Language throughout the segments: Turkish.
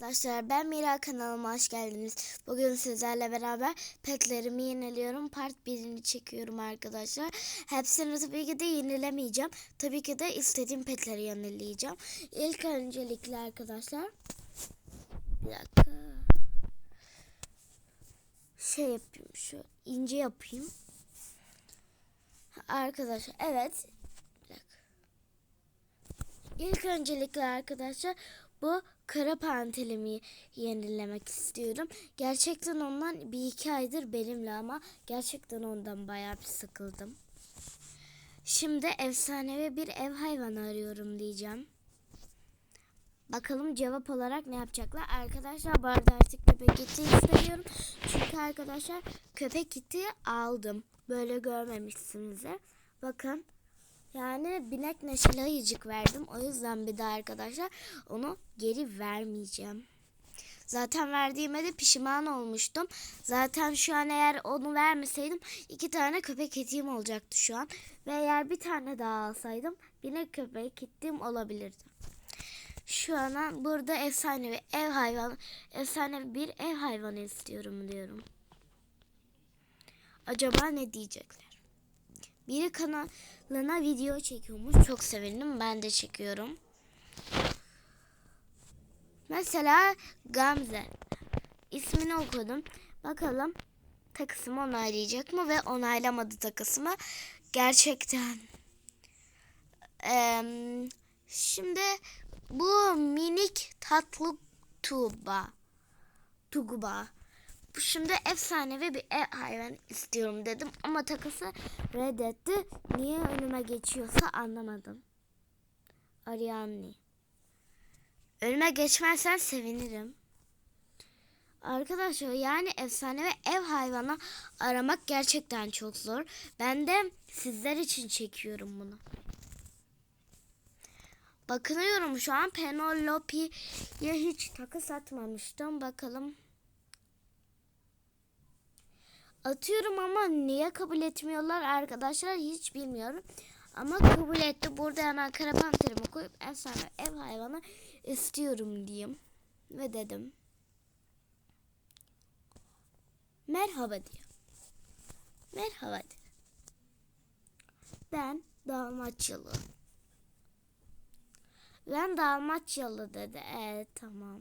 arkadaşlar ben Mira kanalıma hoş geldiniz. Bugün sizlerle beraber petlerimi yeniliyorum. Part 1'ini çekiyorum arkadaşlar. Hepsini tabii ki de yenilemeyeceğim. Tabii ki de istediğim petleri yenileyeceğim. İlk öncelikle arkadaşlar. Bir dakika. Şey yapayım şu ince yapayım. Arkadaşlar evet. Bir dakika. İlk öncelikle arkadaşlar bu kara pantelimi yenilemek istiyorum. Gerçekten ondan bir iki aydır benimle ama gerçekten ondan bayağı bir sıkıldım. Şimdi efsanevi bir ev hayvanı arıyorum diyeceğim. Bakalım cevap olarak ne yapacaklar. Arkadaşlar bu arada artık köpek kiti istemiyorum. Çünkü arkadaşlar köpek kiti aldım. Böyle görmemişsinizdir. Bakın yani binek neşeli ayıcık verdim. O yüzden bir daha arkadaşlar onu geri vermeyeceğim. Zaten verdiğime de pişman olmuştum. Zaten şu an eğer onu vermeseydim iki tane köpek etiğim olacaktı şu an. Ve eğer bir tane daha alsaydım binek köpek ettiğim olabilirdi. Şu an burada efsanevi ev hayvanı, efsanevi bir ev hayvanı istiyorum diyorum. Acaba ne diyecekler? Biri kanalına video çekiyormuş. Çok sevindim. Ben de çekiyorum. Mesela Gamze. İsmini okudum. Bakalım takısımı onaylayacak mı ve onaylamadı takısımı. Gerçekten. Ee, şimdi bu minik tatlı tuba. Tuguba. Şimdi efsanevi bir ev hayvan istiyorum dedim ama takısı reddetti. Niye önüme geçiyorsa anlamadım. Arianni. Önüme geçmezsen sevinirim. Arkadaşlar yani efsane ve ev hayvanı aramak gerçekten çok zor. Ben de sizler için çekiyorum bunu. Bakınıyorum şu an Penelope'ye hiç takı atmamıştım. Bakalım. Atıyorum ama niye kabul etmiyorlar arkadaşlar hiç bilmiyorum. Ama kabul etti. Burada hemen kara panterimi koyup efsane ev hayvanı istiyorum diyeyim. Ve dedim. Merhaba diyor. Merhaba diyor. Ben Dalmaçyalı. Ben Dalmaçyalı dedi. Evet tamam.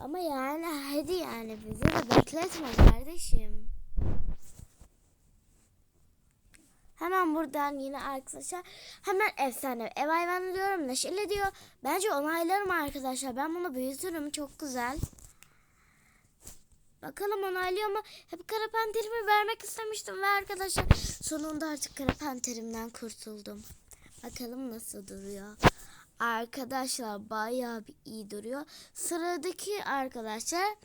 Ama yani hadi yani bizi de bekletme kardeşim. Hemen buradan yine arkadaşlar hemen efsane ev hayvanı diyorum neşeli diyor. Bence onaylarım arkadaşlar. Ben bunu büyütürüm. Çok güzel. Bakalım onaylıyor mu? Hep kara panterimi vermek istemiştim ve arkadaşlar sonunda artık kara panterimden kurtuldum. Bakalım nasıl duruyor. Arkadaşlar bayağı bir iyi duruyor. Sıradaki arkadaşlar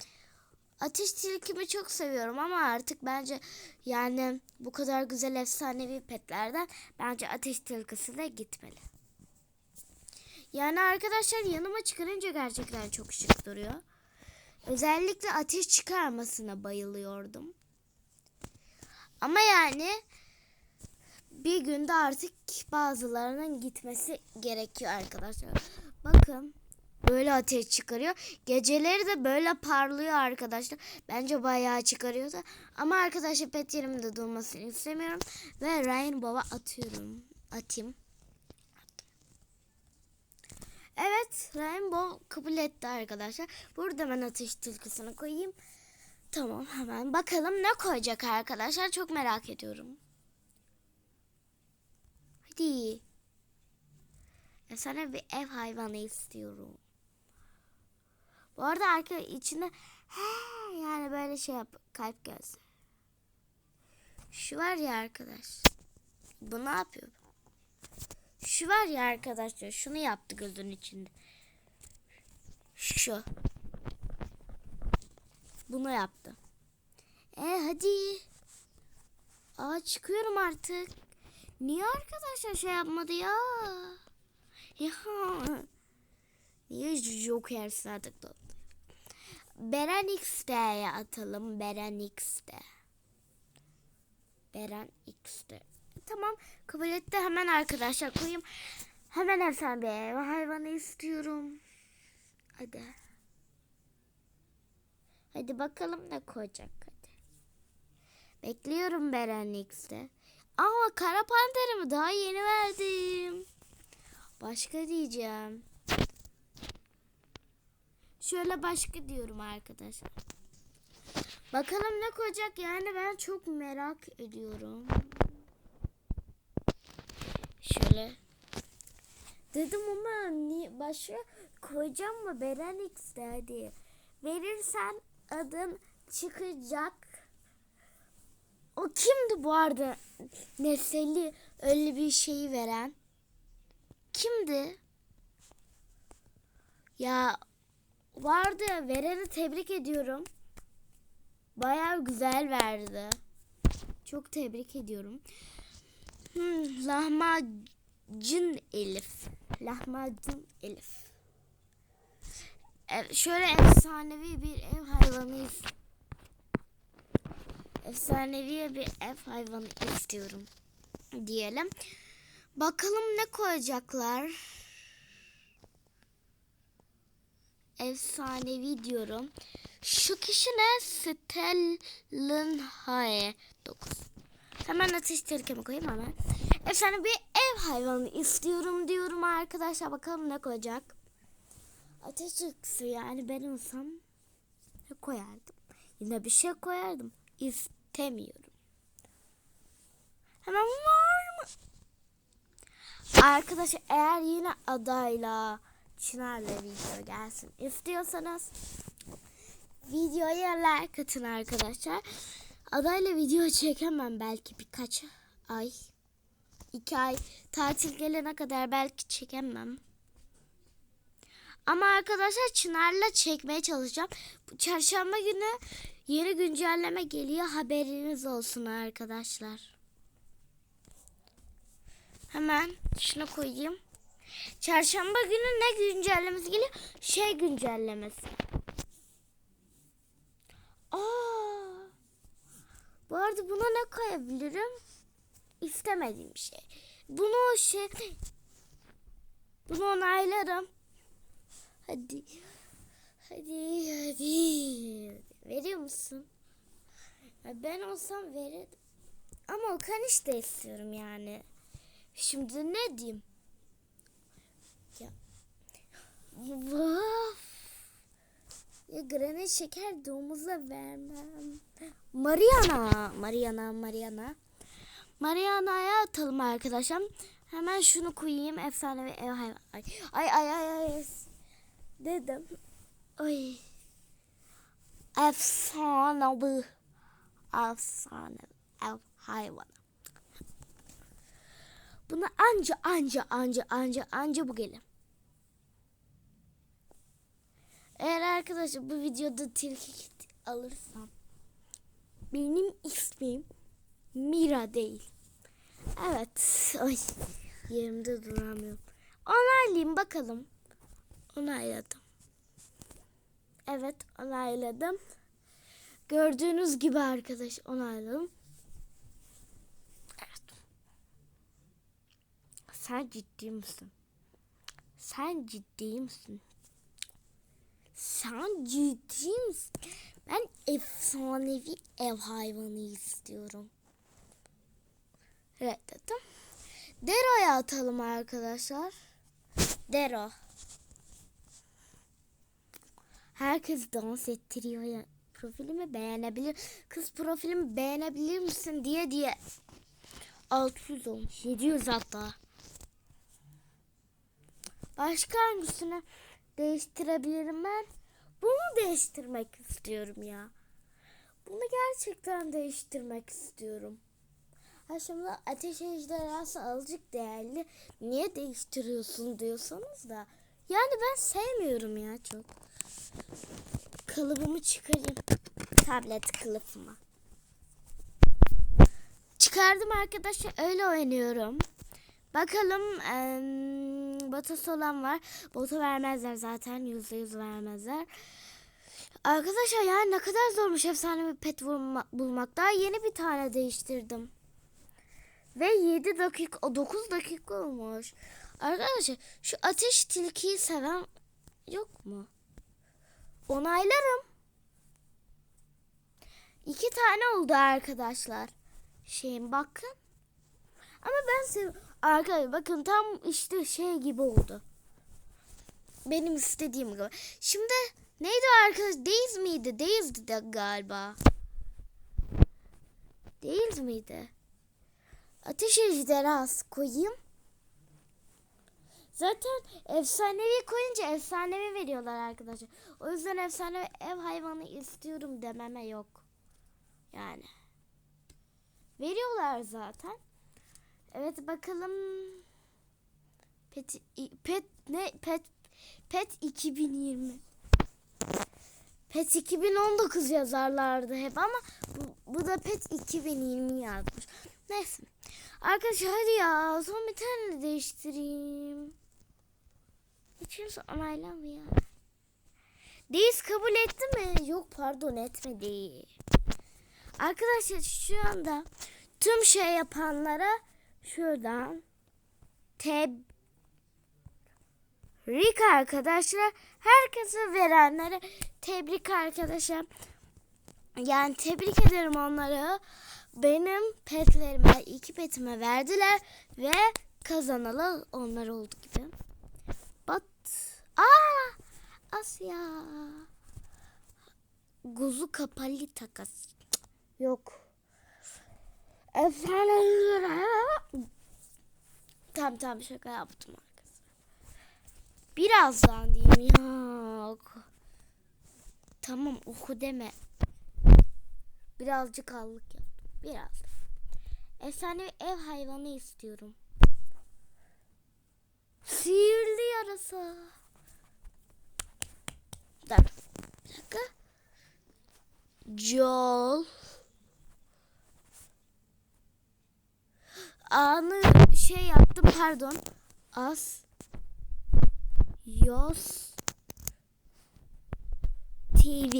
ateş tilkimi çok seviyorum ama artık bence yani bu kadar güzel efsanevi petlerden bence ateş tilkisi de gitmeli. Yani arkadaşlar yanıma çıkarınca gerçekten çok şık duruyor. Özellikle ateş çıkarmasına bayılıyordum. Ama yani bir günde artık bazılarının gitmesi gerekiyor arkadaşlar. Bakın böyle ateş çıkarıyor. Geceleri de böyle parlıyor arkadaşlar. Bence bayağı çıkarıyordu. Ama arkadaşlar pet yerimde durmasını istemiyorum. Ve Rainbow'a atıyorum. Atayım. Evet Rainbow kabul etti arkadaşlar. Burada ben ateş tilkisini koyayım. Tamam hemen bakalım ne koyacak arkadaşlar. Çok merak ediyorum. Hadi. Ya sana bir ev hayvanı istiyorum. Bu arada arka içinde he, yani böyle şey yap kalp göz. Şu var ya arkadaş. Bu ne yapıyor? Şu var ya arkadaşlar. Şunu yaptı gözün içinde. Şu. Bunu yaptı. E hadi. Aa çıkıyorum artık. Niye arkadaşlar şey yapmadı ya? Ya. Niye Joker sadık da? Beren X'de atalım. Beren X'de. Beren X'de. Tamam kabul etti hemen arkadaşlar koyayım. Hemen bir ev hayvanı istiyorum. Hadi. Hadi bakalım ne koyacak hadi. Bekliyorum Beren X'te. Ama kara panterimi daha yeni verdim. Başka diyeceğim. Şöyle başka diyorum arkadaşlar. Bakalım ne koyacak yani ben çok merak ediyorum. Şöyle. Dedim ama ni başka koyacağım mı Beren X'te hadi. Verirsen adın çıkacak. O kimdi bu arada? Neseli öyle bir şeyi veren. Kimdi? Ya vardı vereni tebrik ediyorum. Bayağı güzel verdi. Çok tebrik ediyorum. Hmm, lahmacun Elif. Lahmacun Elif. E, şöyle efsanevi bir ev hayvanıyız. Efsanevi bir ev hayvanı istiyorum diyelim. Bakalım ne koyacaklar. Efsanevi diyorum. Şu kişi ne? Stellenhae 9. Hemen atıştırırken koyayım hemen. Efsane bir ev hayvanı istiyorum diyorum arkadaşlar. Bakalım ne koyacak. Ateş ıksı yani ben olsam koyardım? Yine bir şey koyardım. İstemiyorum. Hemen var mı? Arkadaşlar eğer yine adayla Çınar'la video gelsin istiyorsanız videoya like atın arkadaşlar. Adayla video çekemem belki birkaç ay. iki ay tatil gelene kadar belki çekemem. Ama arkadaşlar Çınar'la çekmeye çalışacağım. Çarşamba günü yeni güncelleme geliyor. Haberiniz olsun arkadaşlar. Hemen şunu koyayım. Çarşamba günü ne güncellemesi geliyor? Şey güncellemesi. Aa! Bu arada buna ne koyabilirim? İstemediğim şey. Bunu şey bunu onaylarım. Hadi. Hadi hadi. Veriyor musun? Ben olsam verirdim. Ama Okan işte istiyorum yani. Şimdi ne diyeyim? Ya. Vaf. Ya granit şeker domuza vermem. Mariana. Mariana, Mariana. Mariana'ya atalım arkadaşlar. Hemen şunu koyayım. Efsane ve ev hayvan. Ay ay ay ay. ay. Dedim. Ay. Efsane bu. Efsane ev hayvanı. Buna anca anca anca anca anca bu gelir. Eğer arkadaşlar bu videoda tilki alırsam benim ismim Mira değil. Evet. Ay yerimde duramıyorum. Onaylayayım bakalım. Onayladım. Evet onayladım. Gördüğünüz gibi arkadaş onayladım. Evet. Sen ciddi misin? Sen ciddi misin? Sen ciddi misin? Ben efsanevi ev hayvanı istiyorum. Reddettim. Dero'ya atalım arkadaşlar. Dero. Herkes dans ettiriyor ya. Profilimi beğenebilir. Kız profilimi beğenebilir misin diye diye. 600 olmuş. 700 hatta. Başka hangisini değiştirebilirim ben? Bunu değiştirmek istiyorum ya. Bunu gerçekten değiştirmek istiyorum. Ha şimdi ateş ejderhası azıcık değerli. Niye değiştiriyorsun diyorsanız da. Yani ben sevmiyorum ya çok. Kalıbımı çıkarayım. Tablet kılıfıma. Çıkardım arkadaşlar öyle oynuyorum. Bakalım ee, botası olan var. Botu vermezler zaten. Yüzde yüz vermezler. Arkadaşlar yani ne kadar zormuş efsane bir pet bulma, bulmak. Daha yeni bir tane değiştirdim. Ve 7 dakika, 9 dakika olmuş. Arkadaşlar şu ateş tilkiyi seven yok mu? Onaylarım. İki tane oldu arkadaşlar. Şeyin bakın. Ama ben sev arkadaşlar bakın tam işte şey gibi oldu. Benim istediğim gibi. Şimdi neydi arkadaş? Days miydi? Days'di de galiba. Days miydi? Ateş ejderhası koyayım. Zaten efsanevi koyunca efsanevi veriyorlar arkadaşlar. O yüzden efsanevi ev hayvanı istiyorum dememe yok. Yani. Veriyorlar zaten. Evet bakalım. Pet, pet ne? Pet Pet 2020. Pet 2019 yazarlardı hep ama bu, bu da Pet 2020 yazmış. Neyse. Arkadaşlar hadi ya son bir tane de değiştireyim. Üçüncüsü onaylamıyor. Deyiz kabul etti mi? Yok pardon etmedi. Arkadaşlar şu anda tüm şey yapanlara şuradan tebrik arkadaşlar. Herkese verenlere tebrik arkadaşlar. Yani tebrik ederim onları. Benim petlerime, iki petime verdiler ve kazanalı onlar oldu gibi. Aa! Asya. Guzu kapalı takas. Yok. Efsane. Tamam tamam şaka yaptım arkadaşlar. Birazdan diyeyim yok. Tamam oku deme. Birazcık allık yaptım. Biraz. Efsane ev hayvanı istiyorum. Sihirli yarasa. Dur. Bir dakika. Joel. Anı şey yaptım pardon. As. Yos. TV.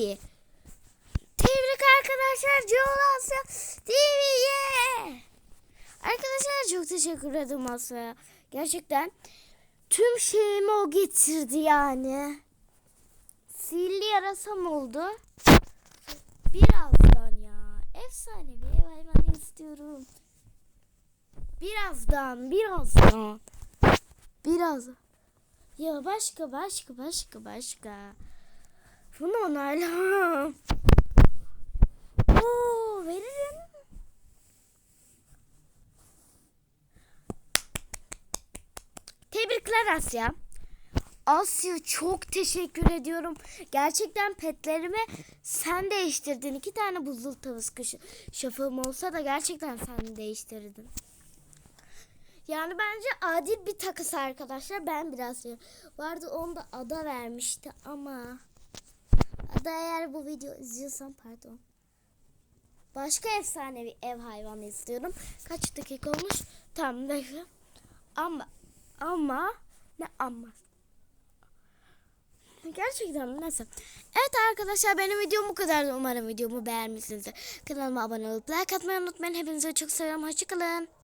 Tebrik arkadaşlar Joel Asya TV'ye. Arkadaşlar çok teşekkür ederim Asya'ya. Gerçekten tüm şeyimi o getirdi yani. Sihirli yarasam oldu. Ya. Efsanevi ev hayvanı istiyorum. Birazdan, birazdan. Biraz. Ya başka, başka, başka, başka. Bunu onaylamam. Oo, veririm. Tebrikler Asya. Asya çok teşekkür ediyorum. Gerçekten petlerimi sen değiştirdin. İki tane buzul tavus kışı şafağım olsa da gerçekten sen değiştirdin. Yani bence adil bir takas arkadaşlar. Ben biraz vardı onu da ada vermişti ama ada eğer bu video izliyorsan pardon. Başka efsanevi ev hayvanı istiyorum. Kaç dakika olmuş? Tamam bekle. Ama ama ne ama Gerçekten neyse. Evet arkadaşlar benim videom bu kadar. Umarım videomu beğenmişsinizdir. Kanalıma abone olup like atmayı unutmayın. Hepinizi çok seviyorum. Hoşçakalın.